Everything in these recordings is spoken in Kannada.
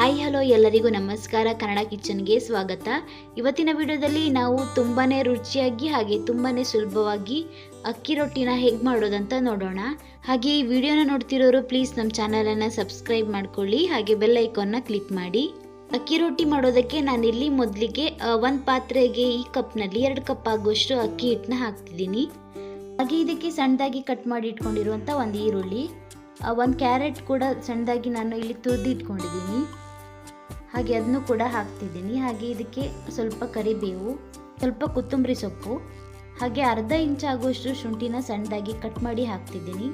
ಹಾಯ್ ಹಲೋ ಎಲ್ಲರಿಗೂ ನಮಸ್ಕಾರ. ಕನ್ನಡ ಕಿಚನ್ಗೆ ಸ್ವಾಗತ. ಇವತ್ತಿನ ವಿಡಿಯೋದಲ್ಲಿ ನಾವು ತುಂಬಾ ರುಚಿಯಾಗಿ ಹಾಗೆ ತುಂಬಾ ಸುಲಭವಾಗಿ ಅಕ್ಕಿ ರೊಟ್ಟಿನ ಹೇಗೆ ಮಾಡೋದಂತ ನೋಡೋಣ. ಹಾಗೆ ಈ ವಿಡಿಯೋನ ನೋಡ್ತಿರೋರು ಪ್ಲೀಸ್ ನಮ್ಮ ಚಾನಲನ್ನು ಸಬ್ಸ್ಕ್ರೈಬ್ ಮಾಡ್ಕೊಳ್ಳಿ. ಹಾಗೆ ಬೆಲ್ ಐಕಾನ್ನ ಕ್ಲಿಕ್ ಮಾಡಿ. ಅಕ್ಕಿ ರೊಟ್ಟಿ ಮಾಡೋದಕ್ಕೆ ನಾನಿಲ್ಲಿ ಮೊದಲಿಗೆ ಒಂದು ಪಾತ್ರೆಗೆ ಈ ಕಪ್ನಲ್ಲಿ ಎರಡು ಕಪ್ ಆಗುವಷ್ಟು ಅಕ್ಕಿ ಹಿಟ್ಟನ್ನ ಹಾಕ್ತಿದ್ದೀನಿ. ಹಾಗೆ ಇದಕ್ಕೆ ಸಣ್ಣದಾಗಿ ಕಟ್ ಮಾಡಿ ಇಟ್ಕೊಂಡಿರುವಂಥ ಒಂದು ಈರುಳ್ಳಿ ಒಂದು ಕ್ಯಾರೆಟ್ ಕೂಡ ಸಣ್ಣದಾಗಿ ನಾನು ಇಲ್ಲಿ ತುರಿದು ಇಟ್ಕೊಂಡಿದ್ದೀನಿ ಹಾಗೆ ಅದನ್ನು ಕೂಡ ಹಾಕ್ತಿದ್ದೀನಿ. ಹಾಗೆ ಇದಕ್ಕೆ ಸ್ವಲ್ಪ ಕರಿಬೇವು, ಸ್ವಲ್ಪ ಕೊತ್ತಂಬರಿ ಸೊಪ್ಪು, ಹಾಗೆ ಅರ್ಧ ಇಂಚ್ ಆಗುವಷ್ಟು ಶುಂಠಿನ ಸಣ್ಣದಾಗಿ ಕಟ್ ಮಾಡಿ ಹಾಕ್ತಿದ್ದೀನಿ.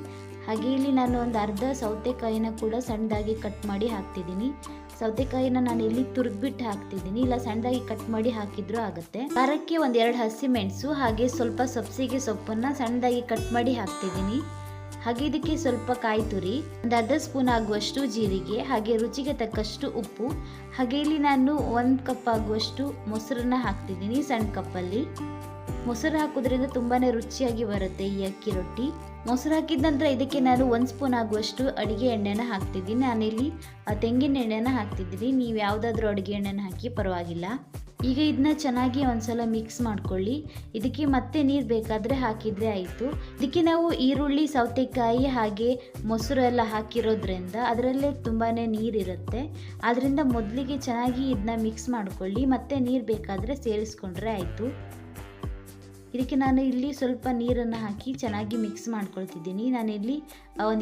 ಹಾಗೆ ಇಲ್ಲಿ ನಾನು ಒಂದು ಅರ್ಧ ಸೌತೆಕಾಯಿನ ಕೂಡ ಸಣ್ಣದಾಗಿ ಕಟ್ ಮಾಡಿ ಹಾಕ್ತಿದ್ದೀನಿ. ಸೌತೆಕಾಯಿನ ನಾನು ಇಲ್ಲಿ ತುರ್ದ್ಬಿಟ್ಟು ಹಾಕ್ತಿದ್ದೀನಿ. ಇಲ್ಲ, ಸಣ್ಣದಾಗಿ ಕಟ್ ಮಾಡಿ ಹಾಕಿದ್ರೂ ಆಗುತ್ತೆ. ಖಾರಕ್ಕೆ ಒಂದೆರಡು ಹಸಿ ಮೆಣಸು, ಹಾಗೆ ಸ್ವಲ್ಪ ಸಬ್ಸಿಗೆ ಸೊಪ್ಪನ್ನ ಸಣ್ಣದಾಗಿ ಕಟ್ ಮಾಡಿ ಹಾಕ್ತಿದ್ದೀನಿ. ಹಾಗೆ ಇದಕ್ಕೆ ಸ್ವಲ್ಪ ಕಾಯಿ ತುರಿ, ಒಂದು ಅರ್ಧ ಸ್ಪೂನ್ ಆಗುವಷ್ಟು ಜೀರಿಗೆ, ಹಾಗೆ ರುಚಿಗೆ ತಕ್ಕಷ್ಟು ಉಪ್ಪು. ಹಾಗೆ ಇಲ್ಲಿ ನಾನು ಒಂದು ಕಪ್ ಆಗುವಷ್ಟು ಮೊಸರನ್ನ ಹಾಕ್ತಿದ್ದೀನಿ ಸಣ್ಣ ಕಪ್ಪಲ್ಲಿ ಮೊಸರು ಹಾಕೋದ್ರಿಂದ ತುಂಬಾ ರುಚಿಯಾಗಿ ಬರುತ್ತೆ ಈ ಅಕ್ಕಿ ರೊಟ್ಟಿ. ಮೊಸರು ಹಾಕಿದ ನಂತರ ಇದಕ್ಕೆ ನಾನು ಒಂದು ಸ್ಪೂನ್ ಆಗುವಷ್ಟು ಅಡುಗೆ ಎಣ್ಣೆನ ಹಾಕ್ತಿದ್ದೀನಿ. ನಾನಿಲ್ಲಿ ತೆಂಗಿನ ಎಣ್ಣೆನ ಹಾಕ್ತಿದ್ದೀನಿ. ನೀವು ಯಾವುದಾದ್ರೂ ಅಡುಗೆ ಎಣ್ಣೆನ ಹಾಕಿ ಪರವಾಗಿಲ್ಲ. ಈಗ ಇದನ್ನ ಚೆನ್ನಾಗಿ ಒಂದ್ಸಲ ಮಿಕ್ಸ್ ಮಾಡ್ಕೊಳ್ಳಿ. ಇದಕ್ಕೆ ಮತ್ತೆ ನೀರು ಬೇಕಾದರೆ ಹಾಕಿದರೆ ಆಯಿತು. ಇದಕ್ಕೆ ನಾವು ಈರುಳ್ಳಿ, ಸೌತೆಕಾಯಿ ಹಾಗೆ ಮೊಸರು ಎಲ್ಲ ಹಾಕಿರೋದ್ರಿಂದ ಅದರಲ್ಲೇ ತುಂಬಾ ನೀರಿರುತ್ತೆ ಆದ್ದರಿಂದ ಮೊದಲಿಗೆ ಚೆನ್ನಾಗಿ ಇದನ್ನ ಮಿಕ್ಸ್ ಮಾಡ್ಕೊಳ್ಳಿ. ಮತ್ತೆ ನೀರು ಬೇಕಾದರೆ ಸೇರಿಸ್ಕೊಂಡ್ರೆ ಆಯಿತು. ಇದಕ್ಕೆ ನಾನು ಇಲ್ಲಿ ಸ್ವಲ್ಪ ನೀರನ್ನು ಹಾಕಿ ಚೆನ್ನಾಗಿ ಮಿಕ್ಸ್ ಮಾಡ್ಕೊಳ್ತಿದ್ದೀನಿ. ನಾನಿಲ್ಲಿ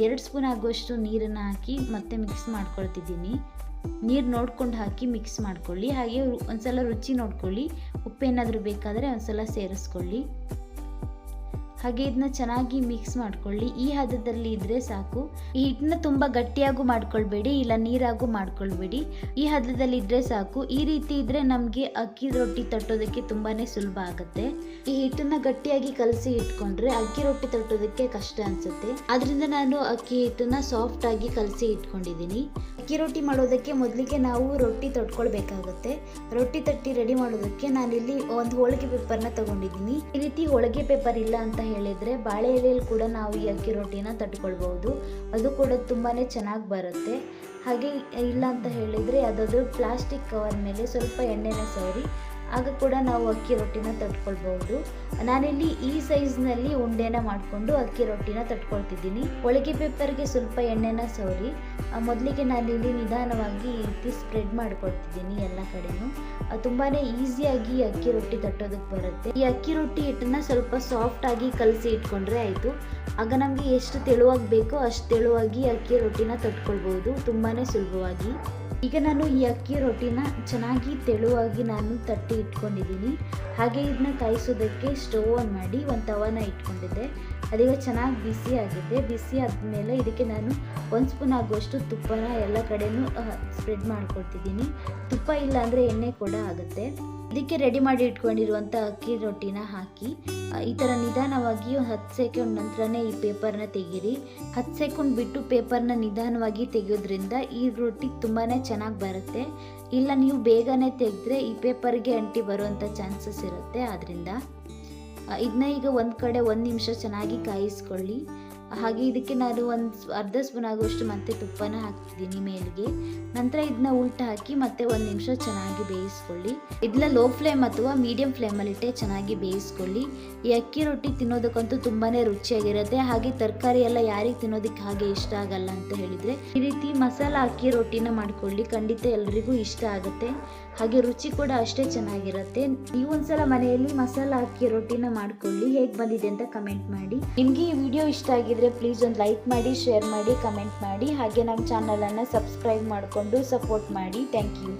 ಎರಡು ಸ್ಪೂನ್ ಆಗುವಷ್ಟು ನೀರನ್ನು ಹಾಕಿ ಮತ್ತೆ ಮಿಕ್ಸ್ ಮಾಡ್ಕೊಳ್ತಿದ್ದೀನಿ. ನೀರು ನೋಡ್ಕೊಂಡು ಹಾಕಿ ಮಿಕ್ಸ್ ಮಾಡ್ಕೊಳ್ಳಿ. ಹಾಗೆ ಒಂದ್ಸಲ ರುಚಿ ನೋಡ್ಕೊಳ್ಳಿ. ಉಪ್ಪೇನಾದರೂ ಬೇಕಾದರೆ ಒಂದ್ಸಲ ಸೇರಿಸ್ಕೊಳ್ಳಿ. ಹಾಗೆ ಇದನ್ನ ಚೆನ್ನಾಗಿ ಮಿಕ್ಸ್ ಮಾಡ್ಕೊಳ್ಳಿ. ಈ ಹದದಲ್ಲಿ ಇದ್ರೆ ಸಾಕು. ಈ ಹಿಟ್ಟನ್ನ ತುಂಬ ಗಟ್ಟಿಯಾಗೂ ಮಾಡ್ಕೊಳ್ಬೇಡಿ, ಇಲ್ಲ ನೀರಾಗೂ ಮಾಡ್ಕೊಳ್ಬೇಡಿ. ಈ ಹದದಲ್ಲಿ ಇದ್ರೆ ಸಾಕು. ಈ ರೀತಿ ಇದ್ರೆ ನಮಗೆ ಅಕ್ಕಿ ರೊಟ್ಟಿ ತಟ್ಟೋದಕ್ಕೆ ತುಂಬಾನೇ ಸುಲಭ ಆಗುತ್ತೆ. ಈ ಹಿಟ್ಟನ್ನ ಗಟ್ಟಿಯಾಗಿ ಕಲಸಿ ಇಟ್ಕೊಂಡ್ರೆ ಅಕ್ಕಿ ರೊಟ್ಟಿ ತಟ್ಟೋದಕ್ಕೆ ಕಷ್ಟ ಅನ್ಸುತ್ತೆ. ಅದರಿಂದ ನಾನು ಅಕ್ಕಿ ಹಿಟ್ಟನ್ನ ಸಾಫ್ಟ್ ಆಗಿ ಕಲಸಿ ಇಟ್ಕೊಂಡಿದ್ದೀನಿ. ಅಕ್ಕಿ ರೊಟ್ಟಿ ಮಾಡೋದಕ್ಕೆ ಮೊದಲಿಗೆ ನಾವು ರೊಟ್ಟಿ ತೊಟ್ಕೊಳ್ಬೇಕಾಗುತ್ತೆ. ರೊಟ್ಟಿ ತಟ್ಟಿ ರೆಡಿ ಮಾಡೋದಕ್ಕೆ ನಾನಿಲ್ಲಿ ಒಂದು ಹೋಳಿಗೆ ಪೇಪರ್ನ ತಗೊಂಡಿದ್ದೀನಿ. ಈ ರೀತಿ ಹೋಳಿಗೆ ಪೇಪರ್ ಇಲ್ಲ ಅಂತ ಹೇಳಿದ್ರೆ ಬಾಳೆ ಎಲೆಯಲ್ಲಿ ಕೂಡ ನಾವು ಈ ಅಕ್ಕಿ ರೊಟ್ಟಿನ ತಟ್ಕೊಳ್ಬೋದು ಅದು ಕೂಡ ತುಂಬಾ ಚೆನ್ನಾಗಿ ಬರುತ್ತೆ. ಹಾಗೆ ಇಲ್ಲ ಅಂತ ಹೇಳಿದರೆ ಯಾವುದಾದ್ರೂ ಪ್ಲಾಸ್ಟಿಕ್ ಕವರ್ ಮೇಲೆ ಸ್ವಲ್ಪ ಎಣ್ಣೆನ ಸವರಿ ಆಗ ಕೂಡ ನಾವು ಅಕ್ಕಿ ರೊಟ್ಟಿನ ತಟ್ಕೊಳ್ಬಹುದು. ನಾನಿಲ್ಲಿ ಈ ಸೈಜ್ನಲ್ಲಿ ಉಂಡೆನ ಮಾಡಿಕೊಂಡು ಅಕ್ಕಿ ರೊಟ್ಟಿನ ತಟ್ಕೊಳ್ತಿದ್ದೀನಿ. ಒಳಗೆ ಪೇಪರ್ಗೆ ಸ್ವಲ್ಪ ಎಣ್ಣೆನ ಸವರಿ. ಮೊದಲಿಗೆ ನಾನಿಲ್ಲಿ ನಿಧಾನವಾಗಿ ಈ ರೀತಿ ಸ್ಪ್ರೆಡ್ ಮಾಡ್ಕೊಳ್ತಿದ್ದೀನಿ ಎಲ್ಲ ಕಡೆನೂ. ತುಂಬಾ ಈಸಿಯಾಗಿ ಅಕ್ಕಿ ರೊಟ್ಟಿ ತಟ್ಟೋದಕ್ಕೆ ಬರುತ್ತೆ. ಈ ಅಕ್ಕಿ ರೊಟ್ಟಿ ಹಿಟ್ಟನ್ನ ಸ್ವಲ್ಪ ಸಾಫ್ಟ್ ಆಗಿ ಕಲಸಿ ಇಟ್ಕೊಂಡ್ರೆ ಆಯಿತು. ಆಗ ನಮಗೆ ಎಷ್ಟು ತೆಳುವಾಗಿ ಬೇಕೋ ಅಷ್ಟು ತೆಳುವಾಗಿ ಅಕ್ಕಿ ರೊಟ್ಟಿನ ತಟ್ಕೊಳ್ಬೋದು ತುಂಬಾ ಸುಲಭವಾಗಿ. ಈಗ ನಾನು ಈ ಅಕ್ಕಿ ರೊಟ್ಟಿನ ಚೆನ್ನಾಗಿ ತೆಳುವಾಗಿ ನಾನು ತಟ್ಟಿ ಇಟ್ಕೊಂಡಿದ್ದೀನಿ. ಹಾಗೆ ಇದನ್ನ ಕಾಯಿಸೋದಕ್ಕೆ ಸ್ಟೋವ್ ಆನ್ ಮಾಡಿ ಒಂದು ತವನ ಇಟ್ಕೊಂಡಿದ್ದೆ. ಅದೀಗ ಚೆನ್ನಾಗಿ ಬಿಸಿ ಆಗಿದೆ. ಬಿಸಿ ಆದಮೇಲೆ ಇದಕ್ಕೆ ನಾನು ಒಂದು ಸ್ಪೂನ್ ಆಗುವಷ್ಟು ತುಪ್ಪನ ಎಲ್ಲ ಕಡೆಯೂ ಸ್ಪ್ರೆಡ್ ಮಾಡ್ಕೊಳ್ತಿದ್ದೀನಿ ತುಪ್ಪ ಇಲ್ಲ ಅಂದರೆ ಎಣ್ಣೆ ಕೂಡ ಆಗುತ್ತೆ. ಇದಕ್ಕೆ ರೆಡಿ ಮಾಡಿ ಇಟ್ಕೊಂಡಿರುವಂಥ ಅಕ್ಕಿ ರೊಟ್ಟಿನ ಹಾಕಿ ಈ ಥರ ನಿಧಾನವಾಗಿ ಹತ್ತು ಸೆಕೆಂಡ್ ನಂತರನೇ ಈ ಪೇಪರ್ನ ತೆಗೀರಿ. ಹತ್ತು ಸೆಕೆಂಡ್ ಬಿಟ್ಟು ಪೇಪರ್ನ ನಿಧಾನವಾಗಿ ತೆಗೆಯೋದ್ರಿಂದ ಈ ರೊಟ್ಟಿ ತುಂಬಾ ಚೆನ್ನಾಗಿ ಬರುತ್ತೆ. ಇಲ್ಲ ನೀವು ಬೇಗನೆ ತೆಗೆದ್ರೆ ಈ ಪೇಪರ್ಗೆ ಅಂಟಿ ಬರುವಂಥ ಚಾನ್ಸಸ್ ಇರುತ್ತೆ. ಆದ್ದರಿಂದ ಇದನ್ನ ಈಗ ಒಂದು ಕಡೆ ಒಂದು ನಿಮಿಷ ಚೆನ್ನಾಗಿ ಕಾಯಿಸ್ಕೊಳ್ಳಿ. ಹಾಗೆ ಇದಕ್ಕೆ ನಾನು ಒಂದು ಅರ್ಧ ಸ್ಪೂನ್ ಆಗುವಷ್ಟು ಮತ್ತೆ ತುಪ್ಪನ ಹಾಕ್ತಿದ್ದೀನಿ ಮೇಲಿಗೆ. ನಂತರ ಇದನ್ನ ಉಲ್ಟ ಹಾಕಿ ಮತ್ತೆ ಒಂದು ನಿಮಿಷ ಚೆನ್ನಾಗಿ ಬೇಯಿಸ್ಕೊಳ್ಳಿ. ಇದನ್ನ ಲೋ ಫ್ಲೇಮ್ ಅಥವಾ ಮೀಡಿಯಂ ಫ್ಲೇಮಲ್ಲಿಟ್ಟೆ ಚೆನ್ನಾಗಿ ಬೇಯಿಸ್ಕೊಳ್ಳಿ. ಈ ಅಕ್ಕಿ ರೊಟ್ಟಿ ತಿನ್ನೋದಕ್ಕಂತೂ ತುಂಬಾ ರುಚಿಯಾಗಿರುತ್ತೆ. ಹಾಗೆ ತರಕಾರಿ ಎಲ್ಲ ಯಾರಿಗೆ ತಿನ್ನೋದಕ್ಕೆ ಹಾಗೆ ಇಷ್ಟ ಆಗಲ್ಲ ಅಂತ ಹೇಳಿದರೆ, ಈ ರೀತಿ ಮಸಾಲ ಅಕ್ಕಿ ರೊಟ್ಟಿನ ಮಾಡ್ಕೊಳ್ಳಿ. ಖಂಡಿತ ಎಲ್ಲರಿಗೂ ಇಷ್ಟ ಆಗುತ್ತೆ. ಹಾಗೆ ರುಚಿ ಕೂಡ ಅಷ್ಟೇ ಚೆನ್ನಾಗಿರುತ್ತೆ. ನೀವು ಒಂದ್ಸಲ ಮನೆಯಲ್ಲಿ ಮಸಾಲ ಅಕ್ಕಿ ರೊಟ್ಟಿನ ಮಾಡ್ಕೊಳ್ಳಿ. ಹೇಗೆ ಬಂದಿದೆ ಅಂತ ಕಮೆಂಟ್ ಮಾಡಿ. ನಿಮಗೆ ಈ ವಿಡಿಯೋ ಇಷ್ಟ ಆಗಿದ್ರೆ ಪ್ಲೀಸ್ ಒಂದು ಲೈಕ್ ಮಾಡಿ ಶೇರ್ ಮಾಡಿ ಕಮೆಂಟ್ ಮಾಡಿ. ಹಾಗೆ ನಮ್ಮ ಚಾನಲನ್ನು ಸಬ್ಸ್ಕ್ರೈಬ್ ಮಾಡಿಕೊಂಡು ಸಪೋರ್ಟ್ ಮಾಡಿ. Thank you